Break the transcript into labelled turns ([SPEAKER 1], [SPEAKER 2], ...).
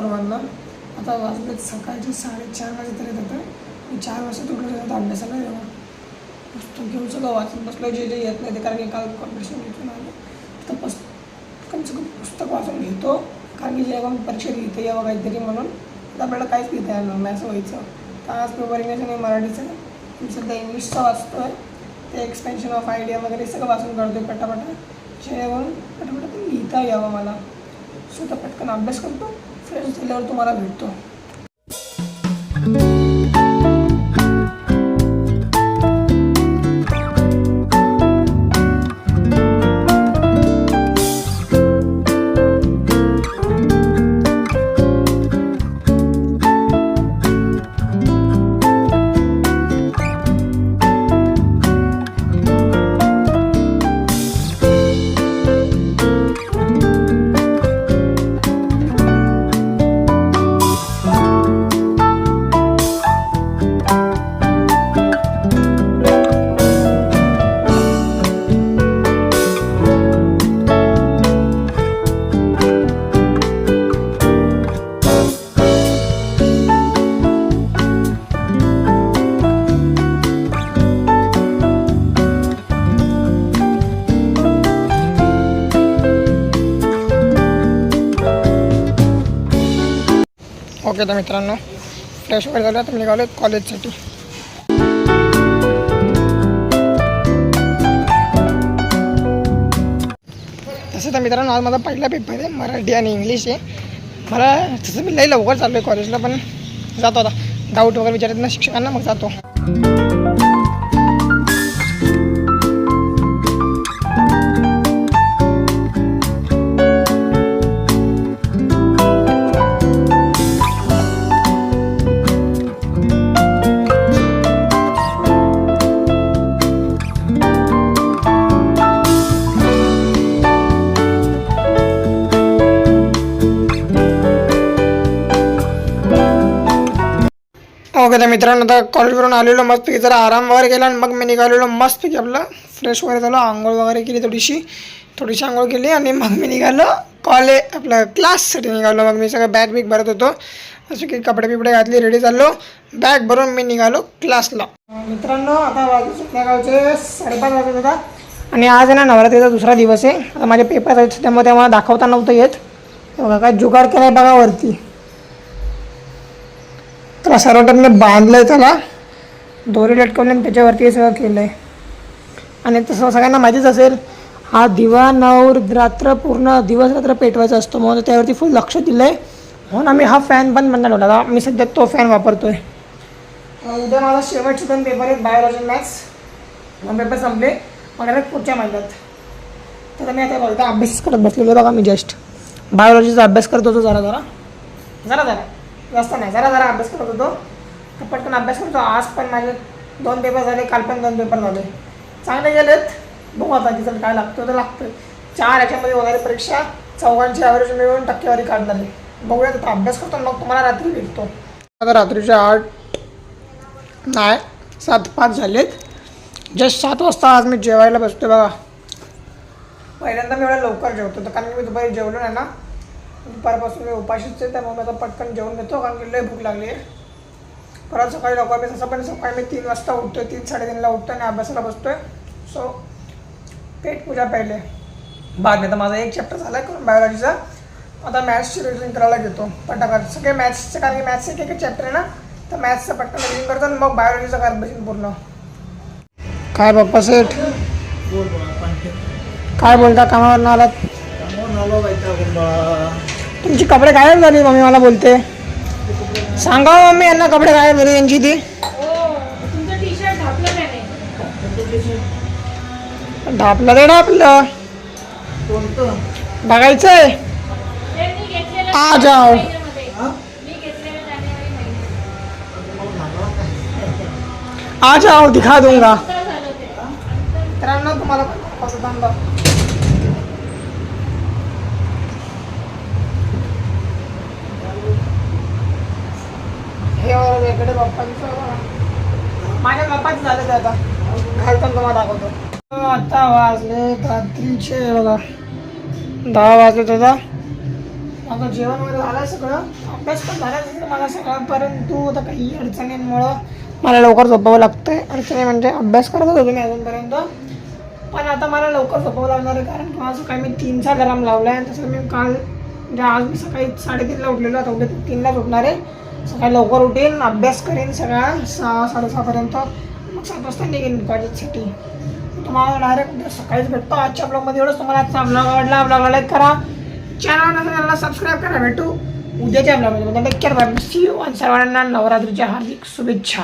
[SPEAKER 1] सर्वांना. आता वाजले सकाळचे साडेचार वाजे तरी येतं मी चार वाजता तुटलं जातं अभ्यासाला जेव्हा पुस्तक घेऊन सगळं वाचून बसलो जे जे येत नाही ते. कारण की काल कॉम्पिटिशन घेतलं आलं. तर पस कमसे कम पुस्तक वाचून घेतो. कारण की जेव्हा मी परीक्षा लिहिते यावं काहीतरी म्हणून. तर आपल्याला काहीच लिहिता येणार नाही असं व्हायचं. तर आज पेपर इंग्लिश आणि मराठीचं. मी सध्या इंग्लिशचं वाचतो आहे ते एक्सपेन्शन ऑफ आयडिया वगैरे सगळं वाचून काढतो पटापटा. जेवण पटापट लिहिता यावं मला. सो तर पटकन अभ्यास करतो. फ्रेश झाल्यावर तुम्हाला भेटतो. ओके मित्रांनो. फ्रेश वगैरे झालं तर मी निघालो कॉलेजसाठी तसं तर मित्रांनो आज माझा पहिला पेपर आहे मराठी आणि इंग्लिश आहे. मला तसं मी लई लवकर चाललो आहे कॉलेजला पण जातो आता. डाऊट वगैरे विचारत ना शिक्षकांना मग जातो. हो ओके तर मित्रांनो आता कॉलेजवरून आलेलो मस्तपैकी जरा आराम वगैरे केला आणि मग मी निघालेलो मस्तपैकी आपलं फ्रेश वगैरे झालो आंघोळ वगैरे केली थोडीशी. थोडीशी आंघोळ केली आणि मग मी निघालो कॉलेज आपलं क्लाससाठी निघालो. मग मी सगळं बॅग बिग भरत होतो. असे की कपडे बिपडे घातले रेडी झालो बॅग भरून मी निघालो क्लासला मित्रांनो आता वाजू संध्याकाळचे साडेपाच वाजत होता आणि आज आहे ना नवरात्रीचा दुसरा दिवस आहे. आता माझे पेपर आहेत त्यामुळे मला दाखवता नव्हतं येत. बघा काय जुगाड केलाय बघा वरती. त्याला सर्वटरने आहे त्याला. दोरी लटकवली आणि त्याच्यावरती हे सगळं केलं आहे आणि तसं सगळ्यांना माहितीच असेल हा दिवा नऊ रात्र पूर्ण दिवस रात्र पेटवायचा असतो म्हणून त्यावरती फुल लक्ष दिलं आहे म्हणून आम्ही हा फॅन पण बंद ठेवला आता मी सध्या तो फॅन वापरतो आहे उद्या माझा शेवटचे दोन पेपर आहेत बायोलॉजी मॅथ्स दोन पेपर संपले. मग पुढच्या महिन्यात. तर मी आता बघता अभ्यास करत बसलेलो बघा मी जस्ट बायोलॉजीचा अभ्यास करत होतो जरा जरा. जरा जरा. जास्त नाही. जरा जरा अभ्यास करत होतो. तर पटकन अभ्यास करतो. आज पण माझे दोन पेपर झाले काल पण दोन पेपर झाले. चांगले गेलेत. बघू आता रिझल्ट काय लागतो तर लागतोय. चार याच्यामध्ये वगैरे परीक्षा चौघांची ॲव्हरेज मिळून टक्केवारी काढणार. आहे बघूयात आता. अभ्यास करतो मग तुम्हाला रात्री भेटतो. आता रात्रीचे आठ नाही सात पाच झालेत. जस्ट सात वाजता आज मी जेवायला बसतो बघा. पहिल्यांदा मी एवढ्या लवकर जेवतो. तर कारण की मी दुपारी जेवलो नाही ना. दुपारपासून मी उपाशीच आहे त्यामुळे मी आता पटकन जेवण घेतो कारण की लय भूक लागली आहे. परत सकाळी लवकर मी तसं पण सकाळी मी तीन वाजता उठतोय तीन साडेतीनला उठतो आणि अभ्यासाला बसतोय. सो पेट पूजा पहिले. बाद नाही तर माझा एक चॅप्टर झाला आहे बायोलॉजीचा आता मॅथ्सची रिव्हिजन करायला घेतो पटापट. सगळे मॅथ्सचे कारण की मॅथ्सचे एक एक चॅप्टर आहे ना तर मॅथ्सचं पटकन रिव्हिजन करतो आणि मग बायोलॉजीचं करत बसेन पूर्ण. काय बाप्पा सेठ? काय बोलता? कामावर आलात? तुमची कपडे गायब झाली मम्मी मला बोलते. सांगा हो मम्मी यांना कपडे गायब झाले यांची ती. ढापलं ते ढापलं बघायचंय. आ जाओ. आ जाओ दिखा दूंगा. मित्रांनो तुम्हाला पण माझ्या बाप्पाच झालं ते आता. घालताना तुम्हाला दाखवतो. आता वाजले रात्रीचे बघा. दहा वाजले दादा माझं जेवण वगैरे झालं सगळं. अभ्यास पण झाला सगळं सगळा परंतु आता काही अडचणींमुळं मला लवकर झोपावं लागतंय. अडचणी म्हणजे अभ्यास करत होतो मी अजूनपर्यंत. पण आता मला लवकर झोपावं लागणार आहे कारण की मला सकाळी मी तीनचा गरम लावला आहे तसं मी काल म्हणजे आज मी सकाळी साडेतीनला उठलेलो आता उद्या तीनलाच उठणार आहे. सकाळी लवकर उठेन अभ्यास करेन सगळा सहा साडेसहापर्यंत. मग सात वाजता निघेन कॉलेजसाठी तुम्हाला डायरेक्ट सकाळीच भेटतो. आजच्या ब्लॉगमध्ये एवढंच. तुम्हाला आजचा ब्लॉग आवडला ब्लॉगला लाईक करा. चॅनल नसेल चॅनलला सबस्क्राईब करा भेटू. उद्याच्या ब्लॉगमध्ये take care bye see you आणि सर्वांना. नवरात्रीच्या हार्दिक शुभेच्छा.